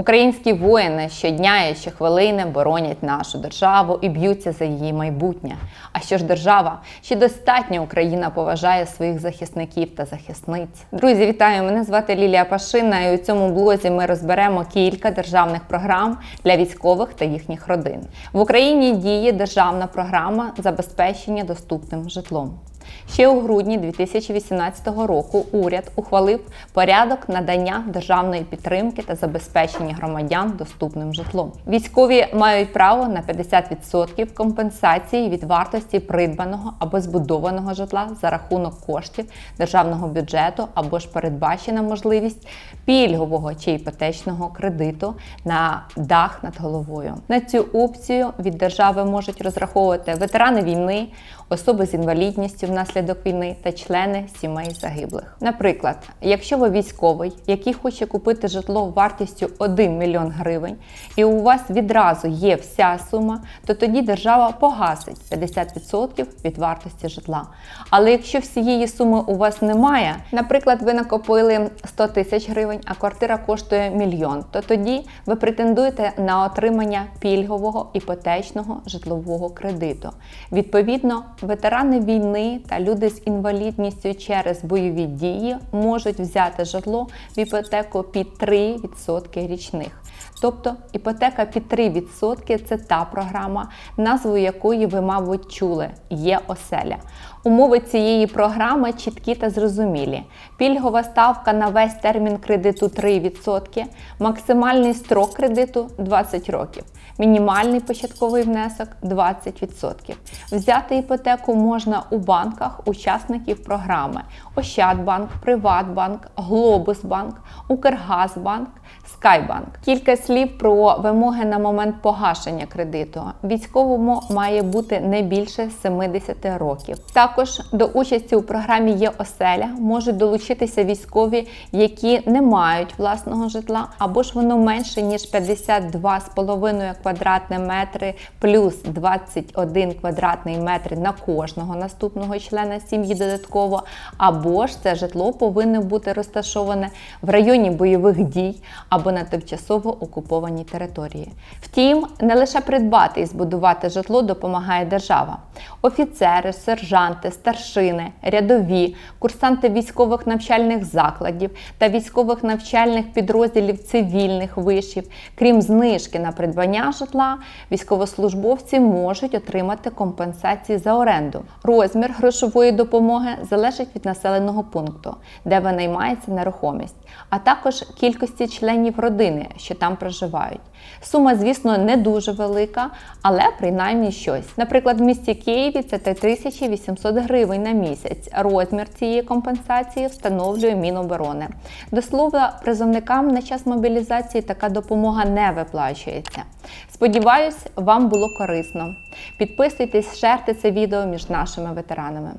Українські воїни щодня і щохвилини боронять нашу державу і б'ються за її майбутнє. А що ж держава? Чи достатньо Україна поважає своїх захисників та захисниць? Друзі, вітаю! Мене звати Лілія Пашина, і у цьому блозі ми розберемо кілька державних програм для військових та їхніх родин. В Україні діє державна програма забезпечення доступним житлом. Ще у грудні 2018 року уряд ухвалив порядок надання державної підтримки та забезпечення громадян доступним житлом. Військові мають право на 50% компенсації від вартості придбаного або збудованого житла за рахунок коштів державного бюджету або ж передбачена можливість пільгового чи іпотечного кредиту на дах над головою. На цю опцію від держави можуть розраховувати ветерани війни, особи з інвалідністю внаслідок війни та члени сімей загиблих. Наприклад, якщо ви військовий, який хоче купити житло вартістю 1 мільйон гривень, і у вас відразу є вся сума, то тоді держава погасить 50% від вартості житла. Але якщо всієї суми у вас немає, наприклад, ви накопили 100 тисяч гривень, а квартира коштує мільйон, то тоді ви претендуєте на отримання пільгового іпотечного житлового кредиту. Відповідно, ветерани війни та люди з інвалідністю через бойові дії можуть взяти житло в іпотеку під 3% річних. Тобто іпотека під 3% це та програма, назву якої ви, мабуть, чули є оселя. Умови цієї програми чіткі та зрозумілі. Пільгова ставка на весь термін кредиту 3%, максимальний строк кредиту 20 років, мінімальний початковий внесок 20%. Взяти іпотеку можна у банках учасників програми Ощадбанк, Приватбанк, Глобусбанк, Укргазбанк, Скайбанк. Кілька слів про вимоги на момент погашення кредиту. Військовому має бути не більше 70 років. Також до участі у програмі є оселя, можуть долучитися військові, які не мають власного житла, або ж воно менше ніж 52,5 квадратні метри плюс 21 квадратний метр на кожного наступного члена сім'ї додатково, або ж це житло повинно бути розташоване в районі бойових дій або на тимчасово окупованій території. Втім, не лише придбати і збудувати житло допомагає держава. Офіцери, сержанти, старшини, рядові, курсанти військових навчальних закладів та військових навчальних підрозділів цивільних вишів, крім знижки на придбання житла, військовослужбовці можуть отримати компенсації за оренду. Розмір грошової допомоги залежить від населеного пункту, де винаймається нерухомість, а також кількості членів родини, що там проживають. Сума, звісно, не дуже велика, але принаймні щось. Наприклад, в місті Києві це 3800 гривень на місяць. Розмір цієї компенсації встановлює Міноборони. До слова, призовникам на час мобілізації така допомога не виплачується. Сподіваюсь, вам було корисно. Підписуйтесь, шерте це відео між нашими ветеранами.